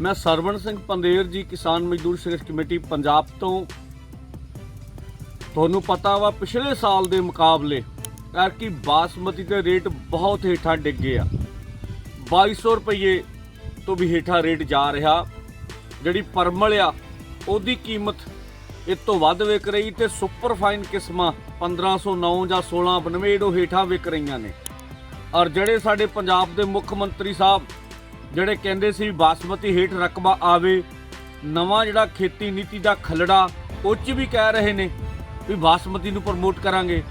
ਮੈਂ ਸਰਵਣ ਸਿੰਘ ਪੰਦੇਰ ਜੀ, ਕਿਸਾਨ ਮਜ਼ਦੂਰ ਸੰਘਰਸ਼ ਕਮੇਟੀ, ਪੰਜਾਬ ਤੋਂ। ਤੁਹਾਨੂੰ ਪਤਾ ਵਾ, ਪਿਛਲੇ ਸਾਲ ਦੇ ਮੁਕਾਬਲੇ ਕਿ ਬਾਸਮਤੀ ਦੇ ਰੇਟ ਬਹੁਤ ਹੇਠਾਂ ਡਿੱਗ ਗਏ ਆ। 2200 ਰੁਪਏ ਤੋਂ ਵੀ ਹੇਠਾਂ ਰੇਟ ਜਾ ਰਿਹਾ। ਜਿਹੜੀ ਪਰਮਲ ਆ, ਉਹਦੀ ਕੀਮਤ ਇਹ ਤੋਂ ਵੱਧ ਵਿਕ ਰਹੀ ਤੇ ਸੁਪਰ ਫਾਈਨ ਕਿਸਮਾਂ 1509 ਜਾਂ 1692 ਉਹ ਹੇਠਾਂ ਵਿਕ ਰਹੀਆਂ ਨੇ। ਔਰ ਜਿਹੜੇ ਸਾਡੇ ਪੰਜਾਬ ਦੇ ਮੁੱਖ ਮੰਤਰੀ ਸਾਹਿਬ ਜਿਹੜੇ ਕਹਿੰਦੇ ਸੀ ਬਾਸਮਤੀ ਹੇਠ ਰਕਬਾ ਆਵੇ, ਨਵਾਂ ਜਿਹੜਾ ਖੇਤੀ ਨੀਤੀ ਦਾ ਖਲੜਾ, ਉਹ 'ਚ ਵੀ ਕਹਿ ਰਹੇ ਨੇ ਵੀ ਬਾਸਮਤੀ ਨੂੰ ਪ੍ਰਮੋਟ ਕਰਾਂਗੇ।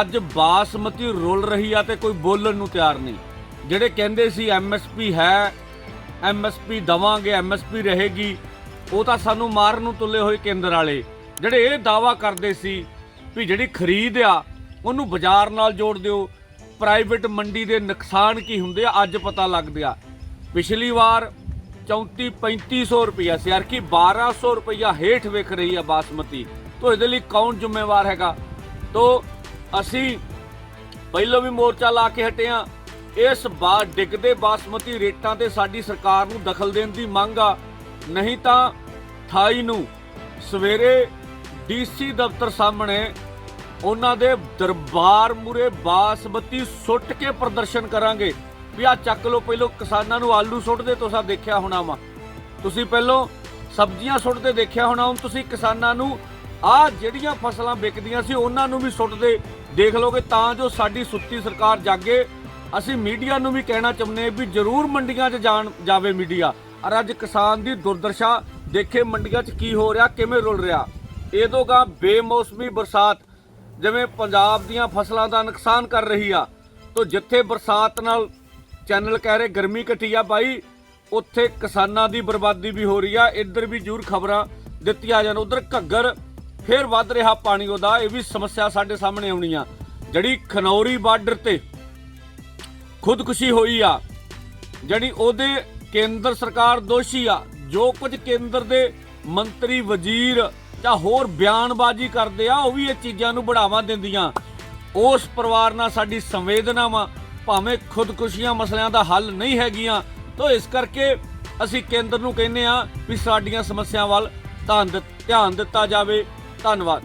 ਅੱਜ ਬਾਸਮਤੀ ਰੁਲ ਰਹੀ ਆ ਤੇ ਕੋਈ ਬੋਲਣ ਨੂੰ ਤਿਆਰ ਨਹੀਂ। ਜਿਹੜੇ ਕਹਿੰਦੇ ਸੀ ਐਮਐਸਪੀ ਹੈ ਐਮਐਸਪੀ ਦਵਾਂਗੇ ਐਮਐਸਪੀ ਰਹੇਗੀ, ਉਹ ਤਾਂ ਸਾਨੂੰ ਮਾਰਨ ਨੂੰ ਤੁੱਲੇ ਹੋਏ ਕੇਂਦਰ ਵਾਲੇ। ਜਿਹੜੇ ਇਹ ਦਾਵਾ ਕਰਦੇ ਸੀ ਵੀ ਜਿਹੜੀ ਖਰੀਦ ਆ, ਉਹਨੂੰ ਬਾਜ਼ਾਰ ਨਾਲ ਜੋੜ ਦਿਓ ਪ੍ਰਾਈਵੇਟ ਮੰਡੀ ਦੇ ਨੁਕਸਾਨ ਕੀ ਹੁੰਦੇ ਆ, ਅੱਜ ਪਤਾ ਲੱਗਦੇ ਆ। ਪਿਛਲੀ ਵਾਰ 34 3500 ਰੁਪਇਆ ਸੀ। ਯਾਰ ਕਿ 1200 ਰੁਪਇਆ ਹੇਠ ਵਿਕ ਰਹੀ ਆ ਬਾਸਮਤੀ। ਤੋਂ ਇਹਦੇ ਲਈ ਕੌਣ ਜ਼ਿੰਮੇਵਾਰ ਹੈਗਾ? ਤੋਂ ਅਸੀਂ ਪਹਿਲਾਂ ਵੀ ਮੋਰਚਾ ਲਾ ਕੇ ਹਟੇ ਆ। ਇਸ ਬਾਰ ਡਿੱਗਦੇ ਬਾਸਮਤੀ ਰੇਟਾਂ ਤੇ ਸਾਡੀ ਸਰਕਾਰ ਨੂੰ ਦਖਲ ਦੇਣ ਦੀ ਮੰਗ ਆ। ਨਹੀਂ ਤਾਂ 28 ਨੂੰ ਸਵੇਰੇ ਡੀਸੀ ਦਫ਼ਤਰ ਸਾਹਮਣੇ ਉਹਨਾਂ ਦੇ ਦਰਬਾਰ ਮੂਰੇ ਬਾਸਮਤੀ ਸੁੱਟ ਕੇ ਪ੍ਰਦਰਸ਼ਨ ਕਰਾਂਗੇ। ਵੀ ਆ ਚੱਕ ਲਓ, ਪਹਿਲੋਂ ਕਿਸਾਨਾਂ ਨੂੰ ਆਲੂ ਸੁੱਟਦੇ ਤੁਸੀਂ ਦੇਖਿਆ ਹੋਣਾ ਵਾ। ਤੁਸੀਂ ਪਹਿਲੋਂ ਸਬਜ਼ੀਆਂ ਸੁੱਟਦੇ ਦੇਖਿਆ ਹੋਣਾ, ਹੁਣ ਤੁਸੀਂ ਕਿਸਾਨਾਂ ਨੂੰ ਆ ਜਿਹੜੀਆਂ ਫਸਲਾਂ ਵਿਕਦੀਆਂ ਸੀ, ਉਹਨਾਂ ਨੂੰ ਵੀ ਸੁੱਟਦੇ ਦੇਖ ਲੋਗੇ ਤਾਂ ਜੋ ਸਾਡੀ ਸੁੱਤੀ ਸਰਕਾਰ ਜਾਗੇ। ਅਸੀਂ ਮੀਡੀਆ ਨੂੰ ਵੀ ਕਹਿਣਾ ਚਾਹੁੰਦੇ ਵੀ ਜ਼ਰੂਰ ਮੰਡੀਆਂ 'ਚ ਜਾਣ, ਜਾਵੇ ਮੀਡੀਆ। ਔਰ ਅੱਜ ਕਿਸਾਨ ਦੀ ਦੁਰਦਸ਼ਾ ਦੇਖੇ ਮੰਡੀਆਂ 'ਚ ਕੀ ਹੋ ਰਿਹਾ, ਕਿਵੇਂ ਰੁਲ ਰਿਹਾ। ਇਹਦੋਂ ਗਾ ਬੇਮੌਸਮੀ ਬਰਸਾਤ, ਜਿਵੇਂ ਪੰਜਾਬ ਦੀਆਂ ਫਸਲਾਂ ਦਾ ਨੁਕਸਾਨ ਕਰ ਰਹੀ ਆ, ਤੋਂ ਜਿੱਥੇ ਬਰਸਾਤ ਨਾਲ ਚੈਨਲ ਕਹਿ ਰਹੇ, ਗਰਮੀ ਘਟੀ ਆ ਬਾਈ। ਉੱਥੇ ਕਿਸਾਨਾਂ ਦੀ ਬਰਬਾਦੀ ਵੀ ਹੋ ਰਹੀ ਆ। ਇੱਧਰ ਵੀ ਜ਼ਰੂਰ ਖਬਰਾਂ ਦਿੱਤੀਆਂ ਜਾਣ। ਉਧਰ ਘੱਗਰ, ਫੇਰ ਵੱਧ ਰਿਹਾ ਪਾਣੀ ਉਹਦਾ। ਇਹ ਵੀ ਸਮੱਸਿਆ ਸਾਡੇ ਸਾਹਮਣੇ ਆਉਣੀ ਆ। ਜਿਹੜੀ ਖਨੌਰੀ ਬਾਰਡਰ ਤੇ ਖੁਦਕੁਸ਼ੀ ਹੋਈ ਆ ਜਿਹੜੀ ਉਹਦੇ ਕੇਂਦਰ ਸਰਕਾਰ ਦੋਸ਼ੀ ਆ, ਜੋ ਕੁਝ ਕੇਂਦਰ ਦੇ ਮੰਤਰੀ, ਵਜ਼ੀਰ ਜਾਂ ਹੋਰ ਬਿਆਨਬਾਜ਼ੀ ਕਰਦੇ ਆ, ਉਹ ਵੀ ਇਹ ਚੀਜ਼ਾਂ ਨੂੰ ਬੜਾਵਾ ਦਿੰਦੀਆਂ। ਉਸ ਪਰਿਵਾਰ ਨਾਲ ਸਾਡੀ ਸੰਵੇਦਨਾਵਾਂ ਭਾਵੇਂ ਖੁਦਕੁਸ਼ੀਆਂ ਮਸਲਿਆਂ ਦਾ ਹੱਲ ਨਹੀਂ ਹੈਗੀਆਂ, ਤਾਂ ਇਸ ਕਰਕੇ ਅਸੀਂ ਕੇਂਦਰ ਨੂੰ ਕਹਿੰਦੇ ਆ ਵੀ ਸਾਡੀਆਂ ਸਮੱਸਿਆਵਾਂ ਵੱਲ ਧਿਆਨ ਦਿੱਤ- ਧਿਆਨ ਦਿੱਤਾ ਜਾਵੇ। ਧੰਨਵਾਦ।